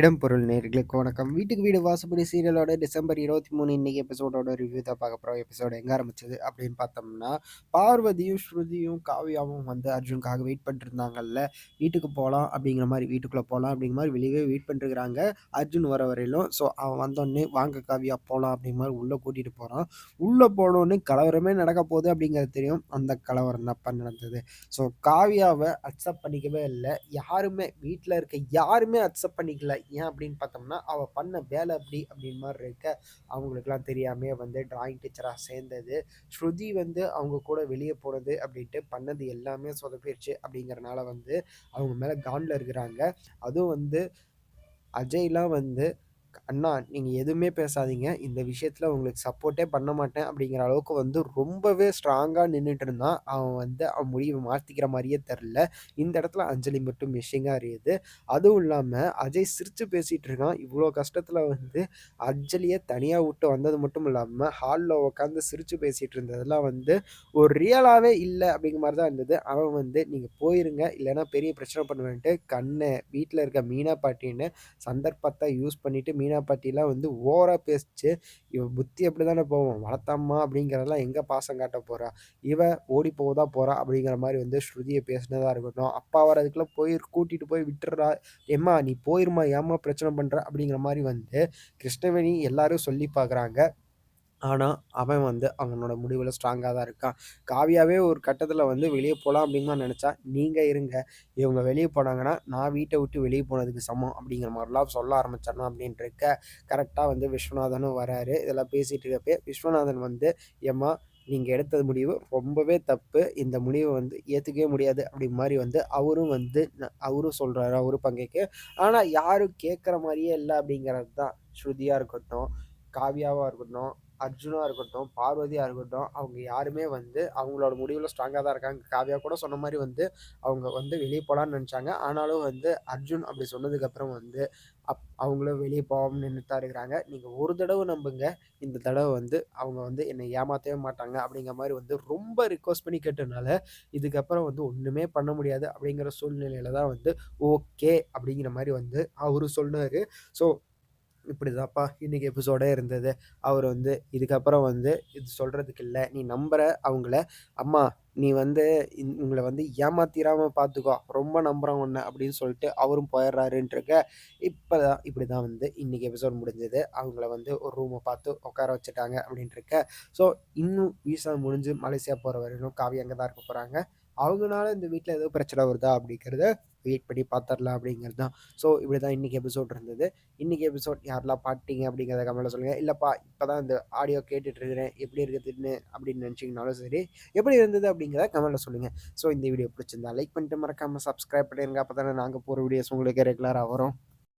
இடம்பொருள் நேர்களுக்கு வணக்கம். வீட்டுக்கு வீடு வாசப்படி சீரியலோட டிசம்பர் இருபத்தி மூணு இன்னைக்கு எபிசோடோட ரிவ்யூ தான் பார்க்க போகிறோம் எபிசோடு எங்கே ஆரம்பிச்சது அப்படின்னு பார்த்தோம்னா பார்வதியும் ஸ்ருதியும் காவியாவும் வந்து அர்ஜுனுக்காக வெயிட் பண்ணிருந்தாங்கல்ல வீட்டுக்கு போகலாம் அப்படிங்கிற மாதிரி வீட்டுக்குள்ளே போகலாம் அப்படிங்கிற மாதிரி வெளியே வெயிட் பண்ணிருக்கிறாங்க அர்ஜுன் வர வரையிலும். ஸோ அவன் வந்தோடனே வாங்க காவியா போகலாம் அப்படிங்கிற மாதிரி உள்ளே கூட்டிகிட்டு போகிறான் உள்ளே போனோடனே கலவரமே நடக்க போகுது அப்படிங்கிறது தெரியும். அந்த கலவரம் தான் நடந்தது. ஸோ காவியாவை அக்செப்ட் பண்ணிக்கவே இல்லை. யாருமே வீட்டில் இருக்க யாருமே அக்செப்ட் பண்ணிக்கல. ஏன் அப்படின்னு பார்த்தோம்னா அவள் பண்ண வேலை அப்படி அப்படின்னு மாதிரி இருக்க அவங்களுக்குலாம் தெரியாமே வந்து டிராயிங் டீச்சராக சேர்ந்தது. ஸ்ருதி வந்து அவங்க கூட வெளியே போனது அப்படின்ட்டு பண்ணது எல்லாமே சொதப்பிடுச்சு அப்படிங்கிறனால வந்து அவங்க மேலே காண்டில் இருக்கிறாங்க. அதுவும் வந்து அஜய்லாம் வந்து அண்ணா நீங்கள் எதுவுமே பேசாதீங்க. இந்த விஷயத்தில் உங்களுக்கு சப்போர்ட்டே பண்ண மாட்டேன் அப்படிங்கிற அளவுக்கு வந்து ரொம்பவே ஸ்ட்ராங்காக நின்றுட்டு இருந்தான். அவன் வந்து அவன் முடிவை மாற்றிக்கிற மாதிரியே தெரில இந்த இடத்துல அஞ்சலி மட்டும் மிஷிங்காக அறியுது அதுவும் இல்லாமல் அஜய் சிரித்து பேசிகிட்டு இருக்கான். இவ்வளோ கஷ்டத்தில் வந்து அஞ்சலியை தனியாக விட்டு வந்தது மட்டும் இல்லாமல் ஹாலில் உட்காந்து சிரித்து பேசிகிட்டு இருந்ததெல்லாம் வந்து ஒரு ரியலாகவே இல்லை அப்படிங்கிற மாதிரி தான் இருந்தது. அவன் வந்து நீங்கள் போயிருங்க. இல்லைன்னா பெரிய பிரச்சனை பண்ணுவேன்ட்டு கண்ணை வீட்டில் இருக்க மீனா பாட்டின்னு சந்தர்ப்பத்தை யூஸ் பண்ணிவிட்டு மீனா பற்றிலாம் வந்து ஓவராக பேசிச்சு இவ புத்தி அப்படி தானே போவோம் வளர்த்தம்மா அப்படிங்கிறதெல்லாம் எங்கே பாசம் காட்ட போகிறா இவ ஓடி போதா போகிறா அப்படிங்கிற மாதிரி வந்து ஸ்ருதியை பேசினதாக இருக்கட்டும். அப்பா வரதுக்குள்ளே போய் கூட்டிகிட்டு போய் விட்டுறா. ஏம்மா நீ போயிருமா ஏம்மா பிரச்சனை பண்ணுற அப்படிங்கிற மாதிரி வந்து கிருஷ்ணவேணி எல்லாரும் சொல்லி பார்க்குறாங்க ஆனால் அவன் வந்து அவனோட முடிவில் ஸ்ட்ராங்காக தான் இருக்கான். காவியாவே ஒரு கட்டத்தில் வந்து வெளியே போகலாம் தான் நினச்சா நீங்கள் இருங்க. இவங்க வெளியே போனாங்கன்னா நான் வீட்டை விட்டு வெளியே போனதுக்கு சமம். அப்படிங்கிற மாதிரிலாம் சொல்ல ஆரம்பிச்சிடணும் அப்படின்ட்டு கரெக்டாக வந்து விஸ்வநாதனும் வராரு. இதெல்லாம் பேசிகிட்டு இருக்கப்பே விஸ்வநாதன் வந்து ஏம்மா நீங்கள் எடுத்தது முடிவு ரொம்பவே தப்பு. இந்த முடிவை வந்து ஏற்றுக்கவே முடியாது. அப்படி மாதிரி வந்து அவரும் வந்து அவரும் சொல்கிறாரு அவரு பங்குக்கு ஆனால் யாரும் கேட்குற மாதிரியே இல்லை அப்படிங்கிறது தான் ஸ்ருதியாக இருக்கட்டும் காவியாவாக இருக்கட்டும் அர்ஜுனாக இருக்கட்டும் பார்வதியாக இருக்கட்டும் அவங்க யாருமே வந்து அவங்களோட முடிவில் ஸ்ட்ராங்காக தான் இருக்காங்க. காவியா கூட சொன்ன மாதிரி வந்து அவங்க வந்து வெளியே போகலான்னு நினச்சாங்க. ஆனாலும் வந்து அர்ஜுன் அப்படி சொன்னதுக்கப்புறம் வந்து அப் அவங்களும் வெளியே போகாமல் நின்றுட்டு தான் இருக்கிறாங்க. நீங்கள் ஒரு தடவை நம்புங்க. இந்த தடவை வந்து அவங்க வந்து என்னை ஏமாற்றவே மாட்டாங்க அப்படிங்கிற மாதிரி வந்து ரொம்ப ரிக்வஸ்ட் பண்ணி கேட்டதுனால இதுக்கப்புறம் வந்து ஒன்றுமே பண்ண முடியாது அப்படிங்கிற சூழ்நிலையில தான் வந்து ஓகே அப்படிங்கிற மாதிரி வந்து அவரு சொன்னார் ஸோ இப்படி தான்ப்பா இன்றைக்கி எபிசோடே இருந்தது. அவர் வந்து இதுக்கப்புறம் வந்து இது சொல்கிறதுக்கு இல்லை. நீ நம்புகிற அவங்கள அம்மா நீ வந்து உங்களை வந்து ஏமாத்திராமல் பார்த்துக்கோ ரொம்ப நம்புகிறோம் ஒன்று அப்படின்னு சொல்லிட்டு அவரும் போயிடுறாருன்ட்ருக்க இப்போ தான் இப்படி தான் வந்து இன்றைக்கி எபிசோட் முடிஞ்சது. அவங்கள வந்து ஒரு ரூமை பார்த்து உட்கார வச்சுட்டாங்க அப்படின்ட்டுருக்க ஸோ இன்னும் வீசா முடிஞ்சு மலேசியா போகிற வரையிலும் காவி அங்கே தான் இருக்க போகிறாங்க அவங்கனால இந்த வீட்டில் ஏதோ பிரச்சனை வருதா அப்படிங்கிறத வெயிட் பண்ணி பார்த்துடலாம் அப்படிங்கிறது தான் ஸோ இப்படி தான் இன்றைக்கி எபிசோட் இருந்தது. இன்றைக்கி எபிசோட் யாரெல்லாம் பாட்டிங்க அப்படிங்கிறத கமெண்ட்டில் சொல்லுங்கள் இல்லைப்பா இப்போ தான் இந்த ஆடியோ கேட்டுட்ருக்கிறேன் எப்படி இருக்குதுன்னு அப்படின்னு நினச்சிங்கனாலும் சரி எப்படி இருந்தது அப்படிங்கிறத கமெண்ட்டில் சொல்லுங்கள் ஸோ இந்த வீடியோ பிடிச்சிருந்தா லைக் பண்ணிட்டு மறக்காமல் சப்ஸ்கிரைப் பண்ணிடுங்க அப்போ தானே நாங்கள் போகிற வீடியோஸ் உங்களுக்கு ரெகுலராக வரும்.